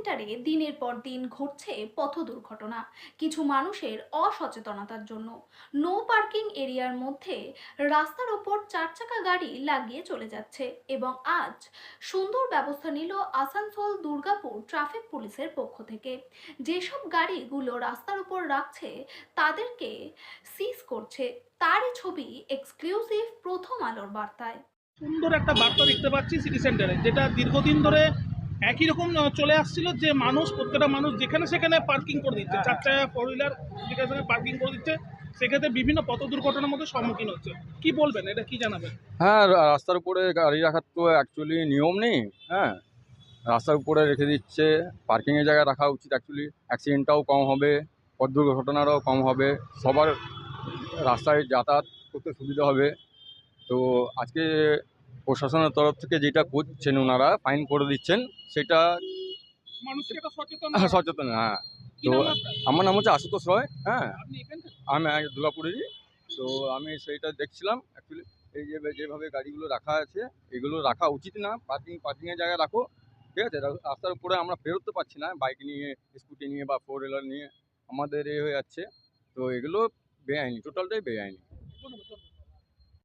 সেন্টারে দিনের পর দিন ঘটছে পথ দুর্ঘটনা, কিছু মানুষের অসচেতনতার জন্য। নো পার্কিং এরিয়ার মধ্যে রাস্তার ওপর চার চাকা গাড়ি লাগিয়ে চলে যাচ্ছে এবং আজ সুন্দর ব্যবস্থা নিল আসানসোল, দুর্গাপুর ট্রাফিক পুলিশের পক্ষ থেকে। যেসব গাড়িগুলো রাস্তার উপর রাখছে, তাদেরকে সিজ করছে। তারই ছবি এক্সক্লুসিভ প্রথম আলোর বার্তায়। সুন্দর একটা বার্তা দেখতে পাচ্ছি সিটি সেন্টারে যেটা দীর্ঘদিন ধরে একই রকম চলে আসছিল যে মানুষ প্রত্যেকটা মানুষ যেখানে সেখানে পার্কিং করে দিচ্ছে। চার চাকা ফোর হুইলার যেখানে সেখানে পার্কিং করে দিচ্ছে সেক্ষেত্রে বিভিন্ন পথ দুর্ঘটনার মধ্যে সম্মুখীন হচ্ছে। কি বলবেন? এটা কি জানাবেন? হ্যাঁ রাস্তার উপরে গাড়ি রাখার তো অ্যাকচুয়ালি নিয়ম নেই হ্যাঁ। রাস্তার উপরে রেখে দিচ্ছে পার্কিংয়ের জায়গায় রাখা উচিত অ্যাকচুয়ালি অ্যাক্সিডেন্টটাও কম হবে পথ দুর্ঘটনাটাও কম হবে। সবার রাস্তায় যাতায়াত করতে সুবিধা হবে। তো আজকে প্রশাসনের তরফ থেকে যেটা করছেন ওনারা ফাইন করে দিচ্ছেন সেটা সচেতন সচেতন হ্যাঁ। তো আমার নাম হচ্ছে আশুতোষ রয় হ্যাঁ। আমি আগে দুর্গাপুরেরই তো আমি সেইটা দেখছিলাম অ্যাকচুয়ালি এই যে যেভাবে গাড়িগুলো রাখা আছে এগুলো রাখা উচিত না। পার্কিং পার্কিংয়ের জায়গায় রাখো ঠিক আছে? রাস্তার উপরে আমরা বেরোতে পারছি না বাইক নিয়ে স্কুটি নিয়ে বা ফোর হুইলার নিয়ে। আমাদের এ হয়ে যাচ্ছে। তো এগুলো বেআইনি টোটালটাই বেআইনি।